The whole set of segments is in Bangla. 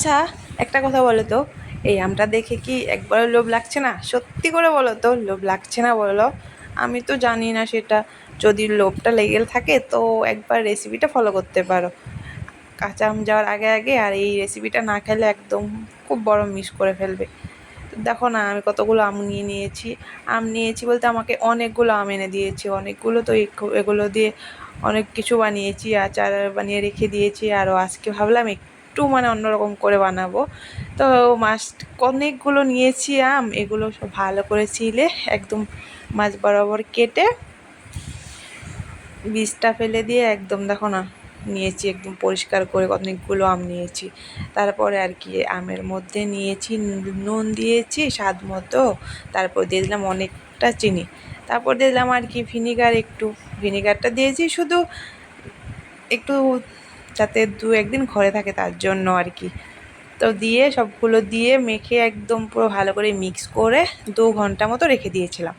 আচ্ছা একটা কথা বলো তো। এই আমটা দেখে কি একবারও লোভ লাগছে না? সত্যি করে বলো তো, লোভ লাগছে না বলো। আমি তো জানি না সেটা। যদি লোভটা লেগে থাকে, তো একবার রেসিপিটা ফলো করতে পারো। কাঁচা আম যাওয়ার আগে আগে আর এই রেসিপিটা না খেলে একদম খুব বড় মিস করে ফেলবে। দেখো না, আমি কতগুলো আম নিয়ে নিয়েছি। আম নিয়েছি বলতে আমাকে অনেকগুলো আম এনে দিয়েছে। অনেকগুলো তো এগুলো দিয়ে অনেক কিছু বানিয়েছি, আচার বানিয়ে রেখে দিয়েছি। আরও আজকে ভাবলাম একটু মানে অন্যরকম করে বানাবো। তো মাছ অনেকগুলো নিয়েছি আম, এগুলো সব ভালো করে ছিলে একদম মাছ বরাবর কেটে বীজটা ফেলে দিয়ে একদম দেখো না, নিয়েছি একদম পরিষ্কার করে অনেকগুলো আম নিয়েছি। তারপরে আর কি আমের মধ্যে নিয়েছি, নুন দিয়েছি স্বাদ মতো, তারপর দিয়ে দিলাম অনেকটা চিনি। তারপর দিয়ে দিলাম আর কি ভিনিগার, একটু ভিনিগারটা দিয়েছি শুধু একটু যাতে দু একদিন ঘরে থাকে তার জন্য আর কি। তো দিয়ে সবগুলো দিয়ে মেখে একদম পুরো ভালো করে মিক্স করে দু ঘণ্টা মতো রেখে দিয়েছিলাম।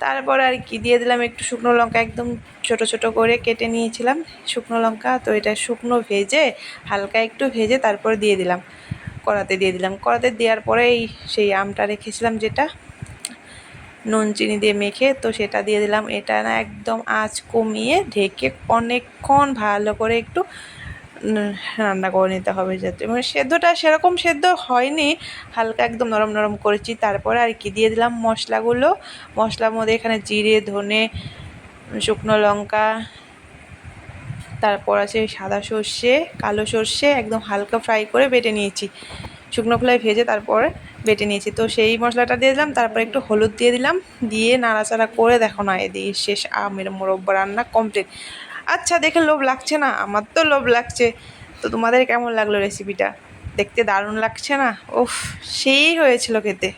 তারপর আর কি দিয়ে দিলাম একটু শুকনো লঙ্কা, একদম ছোট ছোট করে কেটে নিয়েছিলাম শুকনো লঙ্কা। তো এটা শুকনো ভেজে হালকা একটু ভেজে তারপর দিয়ে দিলাম। কড়াতে দিয়ে দিলাম। কড়াতে দেওয়ার পরেই সেই আমটা রেখেছিলাম যেটা নুন, চিনি দিয়ে মেখে। তো সেটা দিয়ে দিলাম। এটা না একদম আঁচ কমিয়ে ঢেকে অনেকক্ষণ ভালো করে একটু রান্না করে নিতে হবে যাতে। মানে সেদ্ধটা সেরকম সেদ্ধ হয়নি, হালকা একদম নরম নরম করেছি। তারপরে আর কি দিয়ে দিলাম মশলাগুলো। মশলার মধ্যে এখানে জিরে, ধনে, শুকনো লঙ্কা, তারপর আছে সাদা সর্ষে, কালো সর্ষে একদম হালকা ফ্রাই করে বেটে নিয়েছি। শুকনো খোলায় ভেজে তারপরে বেটে নিয়েছি। তো সেই মশলাটা দিয়ে দিলাম, তারপর একটু হলুদ দিয়ে দিলাম। দিয়ে নাড়াচাড়া করে দেখো না, এদিকে শেষ আমের মোরব্বা রান্না কমপ্লিট আচ্ছা দেখে লোভ লাগছে না? আমার তো লোভ লাগছে। তো তোমাদের কেমন লাগল রেসিপিটা দেখতে দারুণ লাগছে না? ওফ সেই হয়েছিল খেতে।